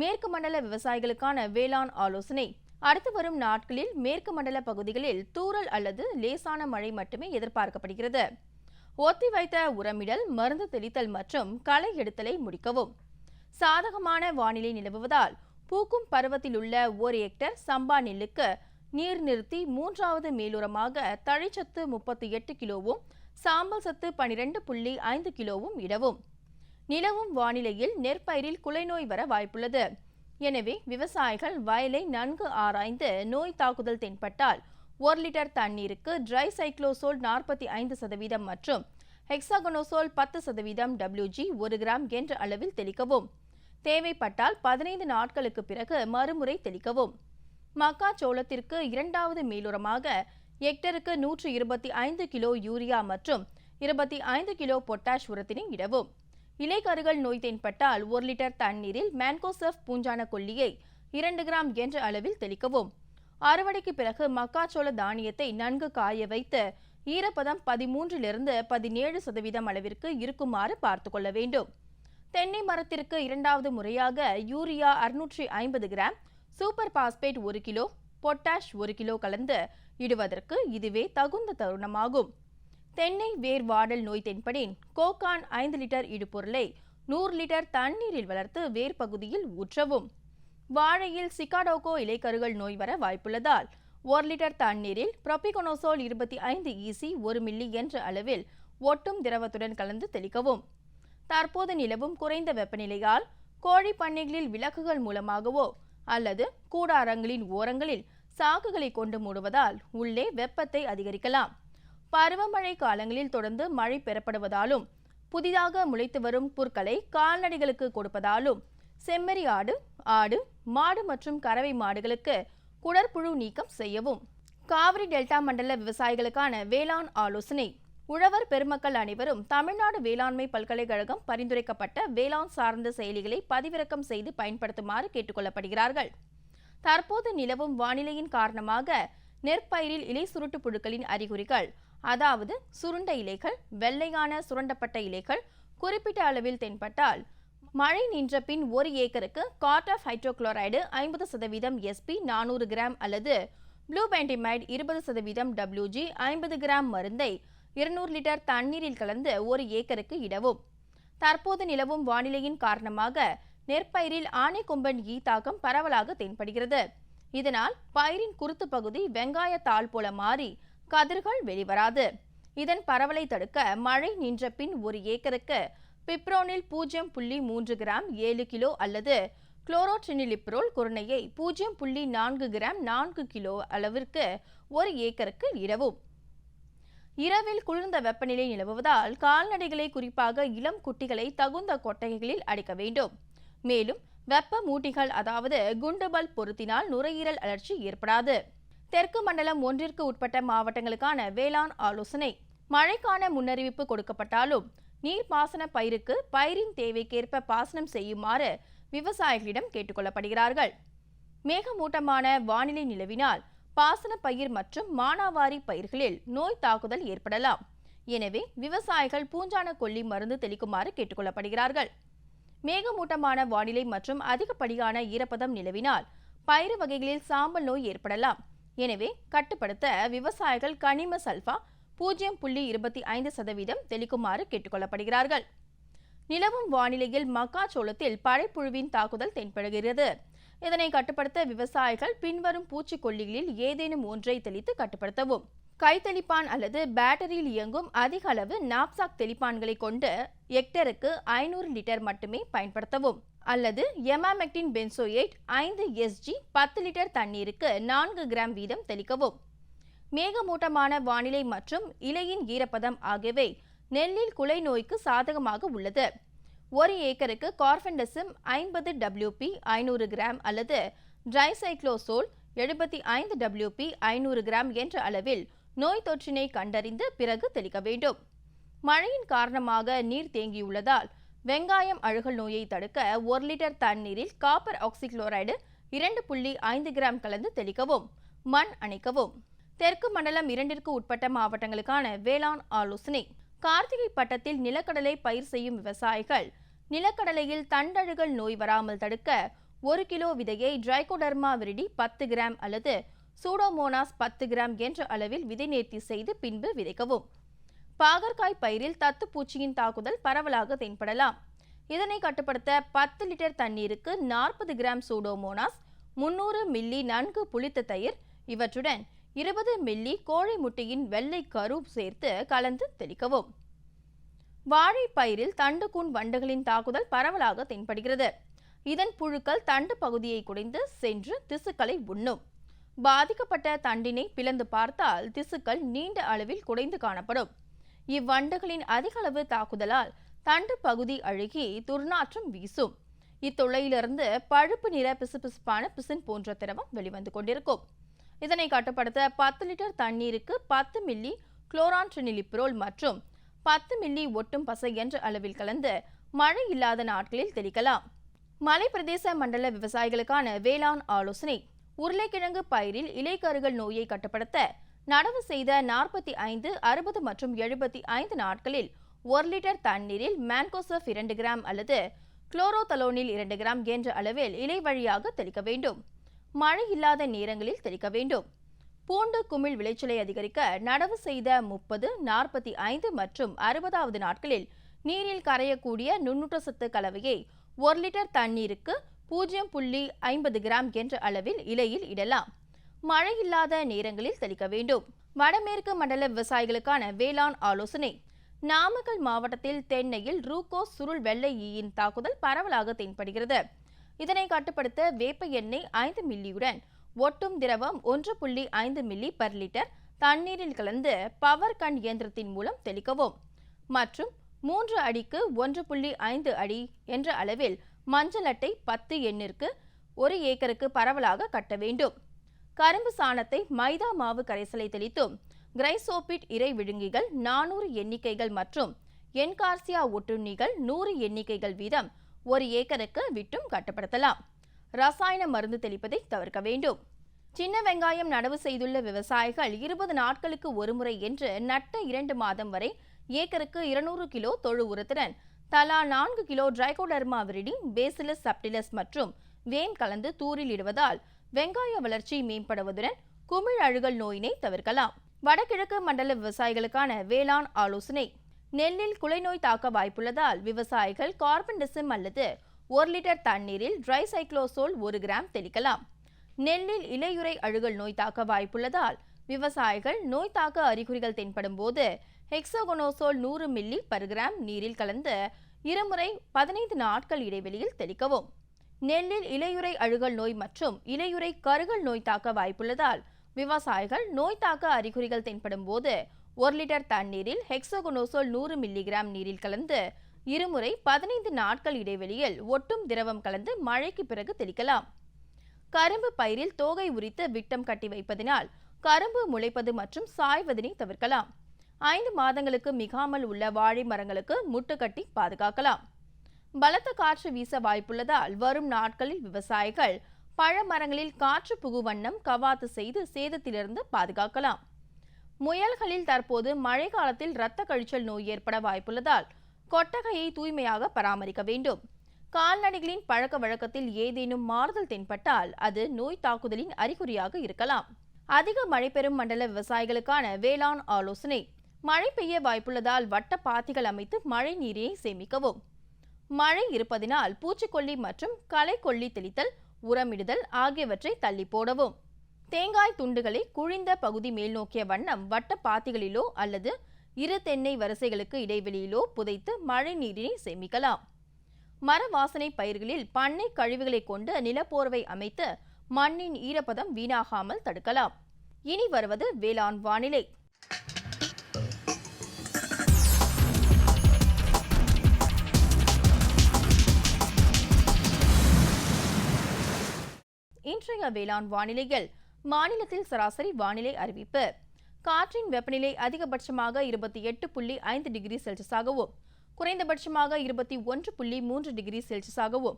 மேற்கு மண்டல விவசாயிகளுக்கான வேளாண் ஆலோசனை. அடுத்து வரும் நாட்களில் மேற்கு மண்டல பகுதிகளில் தூறல் அல்லது லேசான மழை மட்டுமே எதிர்பார்க்கப்படுகிறது. ஒத்திவைத்த உரமிடல் மருந்து தெளித்தல் மற்றும் களை எடுத்தலை முடிக்கவும். சாதகமான வானிலை நிலவுவதால் பூக்கும் பருவத்தில் உள்ள ஒரு ஹெக்டர் சம்பா நெல்லுக்கு நீர் நிறுத்தி மூன்றாவது மேலுரமாக தழைச்சத்து முப்பத்தி எட்டு கிலோவும் சாம்பல் சத்து பனிரெண்டு புள்ளி ஐந்து கிலோவும் இடவும். நிலவும் வானிலையில் நெற்பயிரில் குலைநோய் வர வாய்ப்புள்ளது. எனவே விவசாயிகள் வயலை நன்கு ஆராய்ந்து நோய் தாக்குதல் தென்பட்டால் ஒரு லிட்டர் தண்ணீருக்கு ட்ரை சைக்ளோசோல் நாற்பத்தி ஐந்து சதவீதம் மற்றும் ஹெக்ஸாகனோசோல் பத்து சதவீதம் டபிள்யூஜி ஒரு கிராம் என்ற அளவில் தெளிக்கவும். தேவைப்பட்டால் பதினைந்து நாட்களுக்கு பிறகு மறுமுறை தெளிக்கவும். மக்காச்சோளத்திற்கு இரண்டாவது மேலுரமாக ஹெக்டருக்கு நூற்று இருபத்தி ஐந்து கிலோ யூரியா மற்றும் இருபத்தி ஐந்து கிலோ பொட்டாஷ் உரத்தினை இடவும். இலைக்கருகள் நோய் தென்பட்டால் ஒரு லிட்டர் தண்ணீரில் மேன்கோசெஃப் பூஞ்சான கொல்லியை இரண்டு கிராம் என்ற அளவில் தெளிக்கவும். அறுவடைக்கு பிறகு மக்காச்சோள தானியத்தை நன்கு காய வைத்து ஈரப்பதம் பதிமூன்றிலிருந்து பதினேழு சதவீதம் அளவிற்கு இருக்குமாறு பார்த்து கொள்ள வேண்டும். தென்னை மரத்திற்கு இரண்டாவது முறையாக யூரியா அறுநூற்றி ஐம்பது கிராம் சூப்பர் பாஸ்பேட் ஒரு கிலோ பொட்டாஷ் ஒரு கிலோ கலந்து இடுவதற்கு இதுவே தகுந்த தருணமாகும். தென்னை வேர் வாடல் நோய் தென்படின் கோகான் ஐந்து லிட்டர் இடுபொருளை நூறு லிட்டர் தண்ணீரில் வளர்த்து வேர் பகுதியில் ஊற்றவும். வாழையில் சிகாடோகோ இலைக்கருகள் நோய் வர வாய்ப்புள்ளதால் ஒரு லிட்டர் தண்ணீரில் புரொபிகோனோசோல் இருபத்தி ஐந்து ஈசி ஒரு மில்லி என்ற அளவில் ஒட்டும் திரவத்துடன் கலந்து தெளிக்கவும். தற்போது நிலவும் குறைந்த வெப்பநிலையால் கோழி பண்ணைகளில் விளக்குகள் மூலமாகவோ அல்லது கூடாரங்களின் ஓரங்களில் சாக்குகளை கொண்டு மூடுவதால் உள்ளே வெப்பத்தை அதிகரிக்கலாம். பருவமழை காலங்களில் தொடர்ந்து மழை பெறப்படுவதாலும் புதிதாக முளைத்து வரும் புற்களை கால்நடைகளுக்கு கொடுப்பதாலும் செம்மறி ஆடு ஆடு மாடு மற்றும் கறவை மாடுகளுக்கு குடற்புழு நீக்கம் செய்யவும். காவிரி டெல்டா மண்டல விவசாயிகளுக்கான வேளாண் ஆலோசனை. உழவர் பெருமக்கள் அனைவரும் தமிழ்நாடு வேளாண்மை பல்கலைக்கழகம் பரிந்துரைக்கப்பட்ட வேளாண் சார்ந்த செயலிகளை பதிவிறக்கம் செய்து பயன்படுத்துமாறு கேட்டுக்கொள்ளப்படுகிறார்கள். தற்போது நிலவும் வானிலையின் காரணமாக நெற்பயிரில் இலை சுருட்டு புழுக்களின் அறிகுறிகள் அதாவது சுருண்ட இலைகள் வெள்ளையான சுரண்டப்பட்ட இலைகள் குறிப்பிட்ட அளவில் தென்பட்டால் மழை நின்ற பின் ஒரு ஏக்கருக்கு காட் ஆஃப் ஹைட்ரோகுளோரைடு ஐம்பது சதவீதம் எஸ்பி நானூறு கிராம் அல்லது ப்ளூ பேண்டிமைட் இருபது சதவீதம் டபிள்யூஜி ஐம்பது கிராம் மருந்தை இருநூறு லிட்டர் தண்ணீரில் கலந்து ஒரு ஏக்கருக்கு இடவும். தற்போது நிலவும் வானிலையின் காரணமாக நெற்பயிரில் ஆனைக்கொம்பன் ஈ தாக்கம் பரவலாக தென்படுகிறது. இதனால் பயிரின் குருத்து பகுதி வெங்காய தாள் போல மாறி கதிர்கள் வெளிவராது. இதன் பரவலை தடுக்க மழை நின்ற பின் ஒரு ஏக்கருக்கு பிப்ரோனில் பூஜ்ஜியம் புள்ளி மூன்று கிராம் ஏழு கிலோ அல்லது குளோரோட்ரினிலிப்ரோல் குருணையை பூஜ்ஜியம் புள்ளி நான்கு கிராம் நான்கு கிலோ அளவிற்கு ஒரு ஏக்கருக்கு இரவும் இரவில் குளிர்ந்த வெப்பநிலை நிலவுவதால் கால்நடைகளை குறிப்பாக இளம் குட்டிகளை தகுந்த கொட்டகைகளில் அடைக்க வேண்டும். மேலும் வெப்ப மூட்டிகள் அதாவது குண்டுபல் பொருத்தினால் நுரையீரல் அழற்சி ஏற்படாது. தெற்கு மண்டலம் ஒன்றிற்கு உட்பட்ட மாவட்டங்களுக்கான வேளாண் ஆலோசனை. மழைக்கான முன்னறிவிப்பு கொடுக்கப்பட்டாலும் நீர்ப்பாசன பயிருக்கு பயிரின் தேவைக்கேற்ப பாசனம் செய்யுமாறு விவசாயிகளிடம் கேட்டுக்கொள்ளப்படுகிறார்கள். மேகமூட்டமான வானிலை நிலவினால் பாசன பயிர் மற்றும் மானாவாரி பயிர்களில் நோய் தாக்குதல் ஏற்படலாம். எனவே விவசாயிகள் பூஞ்சான கொல்லி மருந்து தெளிக்குமாறு கேட்டுக்கொள்ளப்படுகிறார்கள். மேகமூட்டமான வானிலை மற்றும் அதிகப்படியான ஈரப்பதம் நிலவினால் பயிறு வகைகளில் சாம்பல் நோய் ஏற்படலாம். எனவே கட்டுப்படுத்த விவசாயிகள் கனிம சல்ஃபா பூஜ்ஜியம் புள்ளி இருபத்தி ஐந்து சதவீதம் தெளிக்குமாறு கேட்டுக்கொள்ளப்படுகிறார்கள். நிலவும் வானிலையில் மக்காச்சோளத்தில் படைப்புழுவின் தாக்குதல் தென்படுகிறது. இதனை கட்டுப்படுத்த விவசாயிகள் பின்வரும் பூச்சிக்கொல்லிகளில் ஏதேனும் ஒன்றை தெளித்து கட்டுப்படுத்தவும். கைத்தெளிப்பான் அல்லது பேட்டரியில் இயங்கும் அதிக அளவு நாப்சாக் தெளிப்பான்களை கொண்டு ஹெக்டருக்கு ஐநூறு லிட்டர் மட்டுமே பயன்படுத்தவும். அல்லது எமாமெக்டின் பென்சோயேட் ஐந்து எஸ்ஜி பத்து லிட்டர் தண்ணீருக்கு நான்கு கிராம் வீதம் தெளிக்கவும். மேகமூட்டமான வானிலை மற்றும் இலையின் ஈரப்பதம் ஆகியவை நெல்லில் குலை நோய்க்கு சாதகமாக உள்ளது. ஒரு ஏக்கருக்கு கார்பெண்டசிம் ஐம்பது டபிள்யூபி ஐநூறு கிராம் அல்லது ட்ரைசைக்ளோசோல் எழுபத்தி ஐந்து டபிள்யூபி ஐநூறு கிராம் என்ற அளவில் நோய் தொற்றினை கண்டறிந்து பிறகு தெளிக்க வேண்டும். மழையின் காரணமாக நீர் தேங்கியுள்ளதால் வெங்காயம் அழுகல் நோயை தடுக்க ஒரு லிட்டர் தண்ணீரில் காப்பர் ஆக்சிக்ளோரைடு இரண்டு புள்ளி ஐந்து கிராம் கலந்து தெளிக்கவும் மண் அணைக்கவும். தெற்கு மண்டலம் இரண்டிற்கு உட்பட்ட மாவட்டங்களுக்கான வேளாண் ஆலோசனை. கார்த்திகை பட்டத்தில் நிலக்கடலை பயிர் செய்யும் விவசாயிகள் நிலக்கடலையில் தண்டழுகல் நோய் வராமல் தடுக்க ஒரு கிலோ விதையை டிரைகோடர்மா விரிடி பத்து கிராம் அல்லது சூடோமோனாஸ் பத்து கிராம் என்ற அளவில் விதை நேர்த்தி செய்து பின்பு விதைக்கவும். பாகற்காய் பயிரில் தத்து பூச்சியின் தாக்குதல் பரவலாக தென்படலாம். இதனை கட்டுப்படுத்த பத்து லிட்டர் தண்ணீருக்கு நாற்பது கிராம் சூடோமோனாஸ் முன்னூறு மில்லி நன்கு புளித்த தயிர் இவற்றுடன் இருபது மில்லி கோழி முட்டையின் வெள்ளை கரு சேர்த்து கலந்து தெளிக்கவும். வாழை பயிரில் தண்டுக்கூன் வண்டுகளின் தாக்குதல் பரவலாக தென்படுகிறது. இதன் புழுக்கள் தண்டு பகுதியை குடைந்து சென்று திசுக்களை உண்ணும். பாதிக்கப்பட்ட தண்டினை பிளந்து பார்த்தால் திசுக்கள் நீண்ட அளவில் குடைந்து காணப்படும். இவ்வண்டுகளின் அதிக அளவு தாக்குதலால் தண்டு பகுதி அழுகி துர்நாற்றம் வீசும். இத்தொல்லையிலிருந்து பழுப்பு நிற பிசுபிசுப்பான பிசின் போன்ற திரவம் வெளிவந்து கொண்டிருக்கும். இதனை கட்டுப்படுத்த பத்து லிட்டர் தண்ணீருக்கு பத்து மில்லி குளோரான்ட்ரினிலிப்ரோல் மற்றும் பத்து மில்லி ஒட்டும் பசை என்ற அளவில் கலந்து மழை இல்லாத நாட்களில் தெளிக்கலாம். மலை பிரதேச மண்டல விவசாயிகளுக்கான வேளாண் ஆலோசனை. உருளைக்கிழங்கு பயிரில் இலைக்கருகள் நோயை கட்டுப்படுத்த நடவு செய்த நாற்பத்தி ஐந்து அறுபது மற்றும் எழுபத்தி ஐந்து நாட்களில் ஒரு லிட்டர் தண்ணீரில் மேன்கோசப் இரண்டு கிராம் அல்லது குளோரோதலோனில் இரண்டு கிராம் என்ற அளவில் இலை வழியாக தெளிக்க வேண்டும். மழை இல்லாத நேரங்களில் தெளிக்க வேண்டும். பூண்டு குமிழ் விளைச்சலை அதிகரிக்க நடவு செய்த முப்பது நாற்பத்தி ஐந்து மற்றும் அறுபதாவது நாட்களில் நீரில் கரையக்கூடிய நுண்ணூட்ட சத்து கலவையை ஒரு லிட்டர் தண்ணீருக்கு பூஜ்ஜியம் புள்ளி ஐம்பது கிராம் என்ற அளவில் இலையில் இடலாம். மழை இல்லாத நேரங்களில் தெளிக்க வேண்டும். வடமேற்கு மண்டல விவசாயிகளுக்கான வேளாண் ஆலோசனை. நாமக்கல் மாவட்டத்தில் தென்னையில் ரூகோ சுருள் வெள்ளை ஈயின் தாக்குதல் பரவலாக தென்படுகிறது. இதனை கட்டுப்படுத்த வேப்ப எண்ணெய் ஐந்து மில்லியுடன் ஒட்டும் திரவம் ஒன்று புள்ளி ஐந்து மில்லி பர் லிட்டர் தண்ணீரில் கலந்து பவர் கண் இயந்திரத்தின் மூலம் தெளிக்கவும். மற்றும் மூன்று அடிக்கு ஒன்று புள்ளி ஐந்து அடி என்ற அளவில் மஞ்சள் அட்டை பத்து எண்ணிற்கு ஒரு ஏக்கருக்கு பரவலாக கட்ட வேண்டும். கரும்பு சாணத்தை மைதா மாவு கரைசலை தெளித்தும் கிரைசோபிட் இறை விழுங்கிகள் நானூறு எண்ணிக்கைகள் மற்றும் என்கார்சியா ஒட்டுண்ணிகள் நூறு எண்ணிக்கைகள் வீதம் ஒரு ஏக்கருக்கு விட்டும் கட்டுப்படுத்தலாம். ரசாயன மருந்து தெளிப்பதை தவிர்க்க வேண்டும். சின்ன வெங்காயம் நடவு செய்துள்ள விவசாயிகள் இருபது நாட்களுக்கு ஒருமுறை என்று நட்ட இரண்டு மாதம் வரை ஏக்கருக்கு இருநூறு கிலோ தொழு உரத்துடன் தலா நான்கு kilo trichoderma viride bacillus subtilis மற்றும் வேன் கலந்து தூரில் இடுவதால் வெங்காய வளர்ச்சி மேம்படுவதுடன் குமிழ் அழுகல் நோயினை தவிர்க்கலாம். வடகிழக்கு மண்டல விவசாயிகளுக்கான வேளாண் ஆலோசனை. நெல்லில் குலைநோய் தாக்க வாய்ப்புள்ளதால் விவசாயிகள் கார்பன்டிசம் அல்லது ஒரு லிட்டர் தண்ணீரில் ட்ரை சைக்ளோசோல் ஒரு கிராம் தெளிக்கலாம். நெல்லில் இலையுறை அழுகல் நோய் தாக்க வாய்ப்புள்ளதால் விவசாயிகள் நோய் தாக்க அறிகுறிகள் தென்படும் போது ஹெக்ஸோகோனோசோல் நூறு மில்லி பர் கிராம் நீரில் கலந்து இருமுறை பதினைந்து நாட்கள் இடைவெளியில் தெளிக்கவும். நெல்லில் இலையுறை அழுகல் நோய் மற்றும் இலையுறை கருகல் நோய் தாக்க வாய்ப்புள்ளதால் விவசாயிகள் நோய் தாக்க அறிகுறிகள் தென்படும் போது ஒரு லிட்டர் தண்ணீரில் ஹெக்ஸோகுனோசோல் நூறு மில்லிகிராம் நீரில் கலந்து இருமுறை பதினைந்து நாட்கள் இடைவெளியில் ஒட்டும் திரவம் கலந்து மழைக்கு பிறகு தெளிக்கலாம். கரும்பு பயிரில் தோகை உரித்து விட்டம் கட்டி வைப்பதினால் கரும்பு முளைப்பது மற்றும் சாய்வதனை தவிர்க்கலாம். ஐந்து மாதங்களுக்கு மிகாமல் உள்ள வாழை மரங்களுக்கு முட்டுக்கட்டி பாதுகாக்கலாம். பலத்த காற்று வீச வாய்ப்புள்ளதால் வரும் நாட்களில் விவசாயிகள் பழமரங்களில் காற்று புகு வண்ணம் கவாத்து செய்து சேதத்திலிருந்து பாதுகாக்கலாம். முயல்களில் தற்போது மழை காலத்தில் இரத்த கழிச்சல் நோய் ஏற்பட வாய்ப்புள்ளதால் கொட்டகையை தூய்மையாக பராமரிக்க வேண்டும். கால்நடைகளின் பழக்க வழக்கத்தில் ஏதேனும் மாறுதல் தென்பட்டால் அது நோய் தாக்குதலின் அறிகுறியாக இருக்கலாம். அதிக மழை பெறும் மண்டல விவசாயிகளுக்கான வேளாண் ஆலோசனை. மழை பெய்ய வாய்ப்புள்ளதால் வட்ட பாத்திகள் அமைத்து மழை நீரை சேமிக்கவும். மழை இருப்பதினால் பூச்சிக்கொல்லி மற்றும் களைக்கொல்லி தெளித்தல் உரமிடுதல் ஆகியவற்றை தள்ளி போடவும். தேங்காய் துண்டுகளை குழிந்த பகுதி மேல் நோக்கிய வண்ணம் வட்ட பாத்திகளிலோ அல்லது இரு தென்னை வரிசைகளுக்கு இடைவெளியிலோ புதைத்து மழை நீரினை சேமிக்கலாம். மர வாசனை பயிர்களில் பண்ணை கழிவுகளை கொண்டு நிலப்போர்வை அமைத்து மண்ணின் ஈரப்பதம் வீணாகாமல் தடுக்கலாம். இனி வருவது வேளாண் வானிலை. இன்றைய வேளாண் வானிலையில் மாநிலத்தில் சராசரி வானிலை அறிவிப்பு. காற்றின் வெப்பநிலை அதிகபட்சமாக இருபத்தி எட்டு புள்ளி ஐந்து டிகிரி செல்சியஸாகவும் குறைந்தபட்சமாக இருபத்தி ஒன்று புள்ளி மூன்று டிகிரி செல்சியஸாகவும்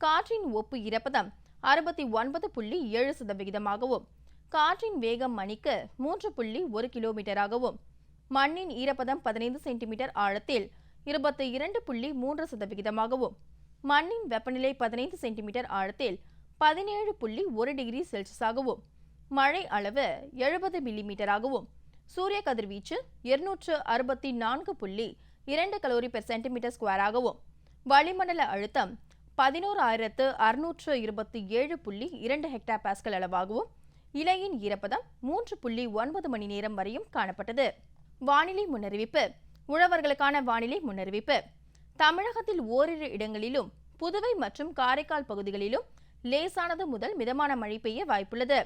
காற்றின் ஒப்பு ஈரப்பதம் அறுபத்தி ஒன்பது புள்ளி ஏழு சதவிகிதமாகவும் காற்றின் வேகம் மணிக்கு மூன்று புள்ளி ஒரு கிலோமீட்டராகவும் மண்ணின் ஈரப்பதம் பதினைந்து சென்டிமீட்டர் ஆழத்தில் இருபத்தி இரண்டு புள்ளி மூன்று சதவிகிதமாகவும் மண்ணின் வெப்பநிலை பதினைந்து சென்டிமீட்டர் ஆழத்தில் பதினேழு புள்ளி ஒரு டிகிரி செல்சியஸாகவும் மழை அளவு எழுபது மில்லிமீட்டராகவும் சூரிய கதிர்வீச்சு இருநூற்று அறுபத்தி நான்கு புள்ளி இரண்டு கலோரி பெர் சென்டிமீட்டர் ஸ்கொயராகவும் வளிமண்டல அழுத்தம் பதினோரு ஆயிரத்து அறுநூற்று இருபத்தி ஏழு புள்ளி இரண்டு ஹெக்டா பாஸ்கல் அளவாகவும் இலையின் ஈரப்பதம் மூன்று புள்ளி ஒன்பது மணி நேரம் வரையும் காணப்பட்டது. வானிலை முன்னறிவிப்பு. உழவர்களுக்கான வானிலை முன்னறிவிப்பு. தமிழகத்தில் ஓரிரு இடங்களிலும் புதுவை மற்றும் காரைக்கால் பகுதிகளிலும் லேசானது முதல் மிதமான மழை பெய்ய வாய்ப்புள்ளது.